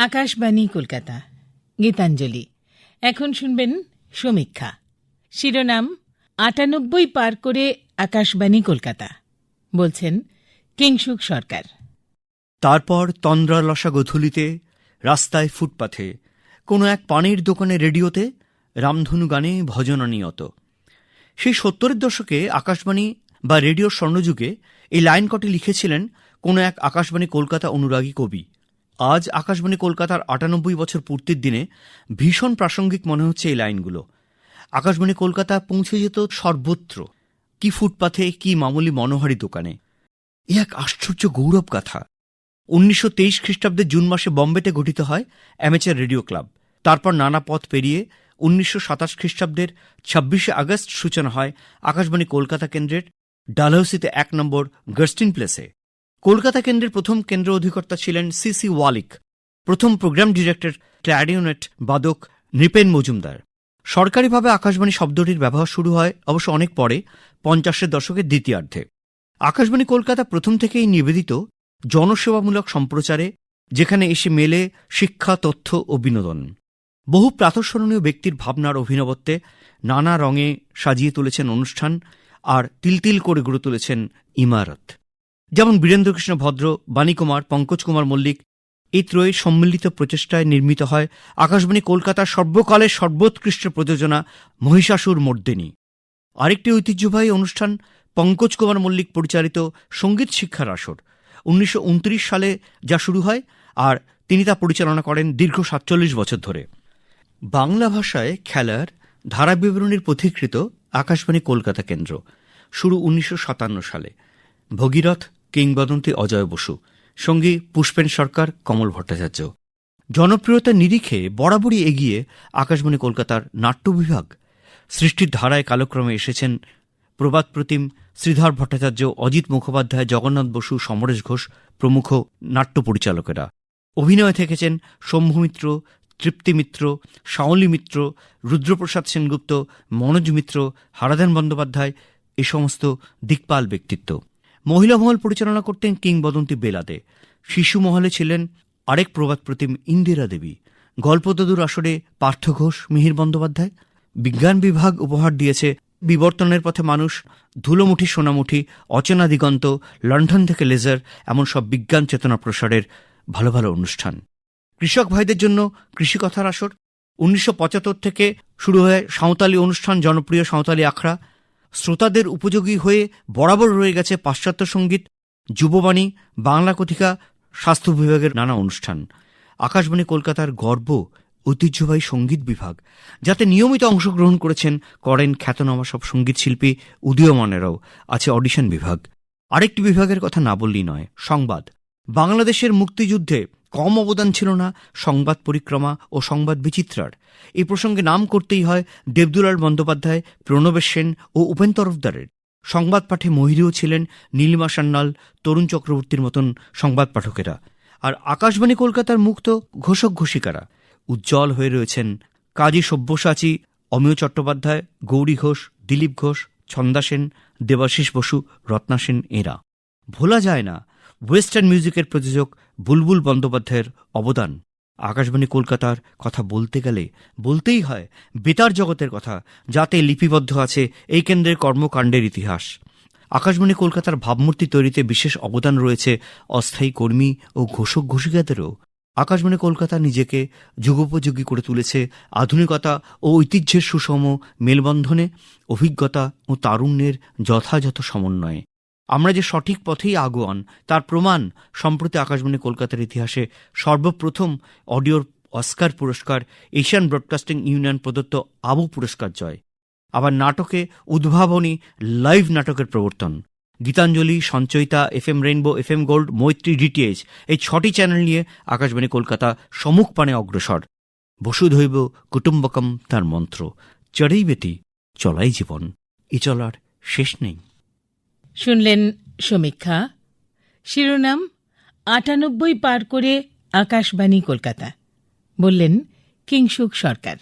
আকাশবাণী কলকাতা। গীতাঞ্জলি। এখন শুনবেন সমীক্ষা। শিরোনাম, আটানব্বই পার করে আকাশবাণী কলকাতা। বলছেন কিংসুক সরকার। তারপর তন্দ্রালসা গধূলিতে রাস্তায় ফুটপাথে, কোনো এক পানের দোকানে রেডিওতে রামধনু গানে ভজনা নিয়ত সেই সত্তরের দশকে আকাশবাণী বা রেডিওর স্বর্ণযুগে এই লাইন কটি লিখেছিলেন কোনো এক আকাশবাণী কলকাতা অনুরাগী কবি। আজ আকাশবাণী কলকাতার আটানব্বই বছর পূর্তির দিনে ভীষণ প্রাসঙ্গিক মনে হচ্ছে এই লাইনগুলো। আকাশবাণী কলকাতা পৌঁছে যেত সর্বত্র। কি ফুটপাথে, কি মামুলি মনোহারি দোকানে। এ এক আশ্চর্য গৌরব গাথা উনিশশো তেইশ খ্রিস্টাব্দের জুন মাসে বম্বেতে গঠিত হয় অ্যামেচার রেডিও ক্লাব। তারপর নানা পথ পেরিয়ে উনিশশো সাতাশ খ্রিস্টাব্দের ছাব্বিশে আগস্ট সূচনা হয় আকাশবাণী কলকাতা কেন্দ্রের ডালহৌসিতে এক নম্বর গার্স্টিন প্লেসে। কলকাতা কেন্দ্রের প্রথম কেন্দ্র অধিকর্তা ছিলেন সিসি ওয়ালিক, প্রথম প্রোগ্রাম ডিরেক্টর ক্ল্যারিওনেট বাদক নৃপেন মজুমদার। সরকারিভাবে আকাশবাণী শব্দটির ব্যবহার শুরু হয় অবশ্য অনেক পরে, পঞ্চাশের দশকের দ্বিতীয়ার্ধে। আকাশবাণী কলকাতা প্রথম থেকেই নিবেদিত জনসেবামূলক সম্প্রচারে, যেখানে এসে মেলে শিক্ষা, তথ্য ও বিনোদন। বহু প্রাতঃস্মরণীয় ব্যক্তির ভাবনার অভিনবত্বে নানা রঙে সাজিয়ে তুলেছেন অনুষ্ঠান আর তিলতিল করে গড়ে তুলেছেন ইমারত। যেমন বীরেন্দ্রকৃষ্ণ ভদ্র, বাণীকুমার, পঙ্কজ কুমার মল্লিক, এই ত্রয়ীর সম্মিলিত প্রচেষ্টায় নির্মিত হয় আকাশবাণী কলকাতার সর্বকালের সর্বোৎকৃষ্ট প্রযোজনা মহিষাসুর মর্দিনী। আরেকটি ঐতিহ্যবাহী অনুষ্ঠান পঙ্কজ কুমার মল্লিক পরিচালিত সংগীত শিক্ষার আসর। উনিশশো উনত্রিশ সালে যা শুরু হয় আর তিনি তা পরিচালনা করেন দীর্ঘ সাতচল্লিশ বছর ধরে। বাংলা ভাষায় খেলার ধারাবিবরণীর পথিকৃত আকাশবাণী কলকাতা কেন্দ্র, শুরু উনিশশো সাতান্ন সালে। ভগীরথ কিংবদন্তি অজয় বসু, সঙ্গী পুষ্পেন সরকার, কমল ভট্টাচার্য। জনপ্রিয়তার নিরিখে বরাবরই এগিয়ে আকাশবাণী কলকাতার নাট্য বিভাগ। সৃষ্টির ধারায় কালক্রমে এসেছেন প্রবাদ প্রতিম, শ্রীধর ভট্টাচার্য, অজিত মুখোপাধ্যায়, জগন্নাথ বসু, সমরেশ ঘোষ প্রমুখ নাট্য পরিচালকেরা। অভিনয়ে থেকেছেন শম্ভু মিত্র, তৃপ্তি মিত্র, শাওলি মিত্র, রুদ্রপ্রসাদ সেনগুপ্ত, মনোজ মিত্র, হারাধন বন্দ্যোপাধ্যায়, এ সমস্ত দিকপাল ব্যক্তিত্ব। মহিলা মহল পরিচালনা করতেন কিংবদন্তি বেলাতে। শিশু মহলে ছিলেন আরেক প্রবাদ প্রতিম ইন্দিরা দেবী। গল্পদদুর আসরে পার্থ ঘোষ, মিহির বন্দ্যোপাধ্যায়। বিজ্ঞান বিভাগ উপহার দিয়েছে বিবর্তনের পথে মানুষ, ধুলোমুঠি, সোনামুঠি, অচেনা দিগন্ত লন্ডন থেকে লেজার, এমন সব বিজ্ঞান চেতনা প্রসারের ভালো ভালো অনুষ্ঠান। কৃষক ভাইদের জন্য কৃষিকথার আসর। উনিশশো পঁচাত্তর থেকে শুরু হয় সাঁওতালি অনুষ্ঠান, জনপ্রিয় সাঁওতালি আখড়া। শ্রোতাদের উপযোগী হয়ে বরাবর রয়ে গেছে পাশ্চাত্য সংগীত, যুববাণী, বাংলা কথিকা, স্বাস্থ্য বিভাগের নানা অনুষ্ঠান। আকাশবাণী কলকাতার গর্ব, ঐতিহ্যবাহী সংগীত বিভাগ, যাতে নিয়মিত অংশগ্রহণ করেছেন করেন খ্যাতনামা সব সংগীত শিল্পী উদীয়মানেরাও, আছে অডিশন বিভাগ। আরেকটি বিভাগের কথা না বললেই নয়, সংবাদ। বাংলাদেশের মুক্তিযুদ্ধে কম অবদান ছিল না, সংবাদ পরিক্রমা ও সংবাদ বিচিত্রার। এই প্রসঙ্গে নাম করতেই হয় দেবদুলাল বন্দ্যোপাধ্যায় প্রণবেশ সেন ও উপেন তরফদারের। সংবাদ পাঠে মহিরীও ছিলেন নীলিমা সান্যাল, তরুণ চক্রবর্তীর মতন সংবাদ পাঠকেরা। আর আকাশবাণী কলকাতার মুক্ত ঘোষক ঘোষিকারা। উজ্জ্বল হয়ে রয়েছেন কাজী সব্যসাচী, অমিয় চট্টোপাধ্যায়, গৌরী ঘোষ, দিলীপ ঘোষ, ছন্দা সেন, দেবাশিস বসু, রত্না সেন এরা। ভোলা যায় না। ওয়েস্টার্ন মিউজিকের প্রযোজক বুলবুল বন্দ্যোপাধ্যায়ের অবদান। আকাশবাণী কলকাতার কথা বলতে গেলে, বলতেই হয়, বেতার জগতের কথা, যাতে লিপিবদ্ধ আছে এই কেন্দ্রের কর্মকাণ্ডের ইতিহাস। আকাশবাণী কলকাতার ভাবমূর্তি তৈরিতে বিশেষ অবদান রয়েছে অস্থায়ী কর্মী ও ঘোষক ঘোষিকাদেরও। আকাশবাণী কলকাতা নিজেকে যুগোপযোগী করে তুলেছে আধুনিকতা ও ঐতিহ্যের সুষম মেলবন্ধনে, অভিজ্ঞতা ও তারুণ্যের যথাযথ সমন্বয়ে। আমরা যে সঠিক পথেই আগুয়ান, তার প্রমাণ সম্প্রতি আকাশবাণী কলকাতার ইতিহাসে সর্বপ্রথম অডিওর অস্কার পুরস্কার, এশিয়ান ব্রডকাস্টিং ইউনিয়ন প্রদত্ত আবু পুরস্কার জয়। আবার নাটকে উদ্ভাবনী লাইভ নাটকের প্রবর্তন। Gitanjali, Sanchayita F M rainbow F M gold, Maitri, DTH এই ছটি চ্যানেল নিয়ে আকাশবাণী কলকাতা সমুখ পানে অগ্রসর। বসুধৈব কুটুম্বকম তার মন্ত্র চড়েই বেটি চলাই জীবন, এ চলার শেষ নেই। শুনলেন সমীক্ষা। শিরোনাম আটানব্বই পার করে আকাশবাণী কলকাতা। বললেন কিংসুক সরকার।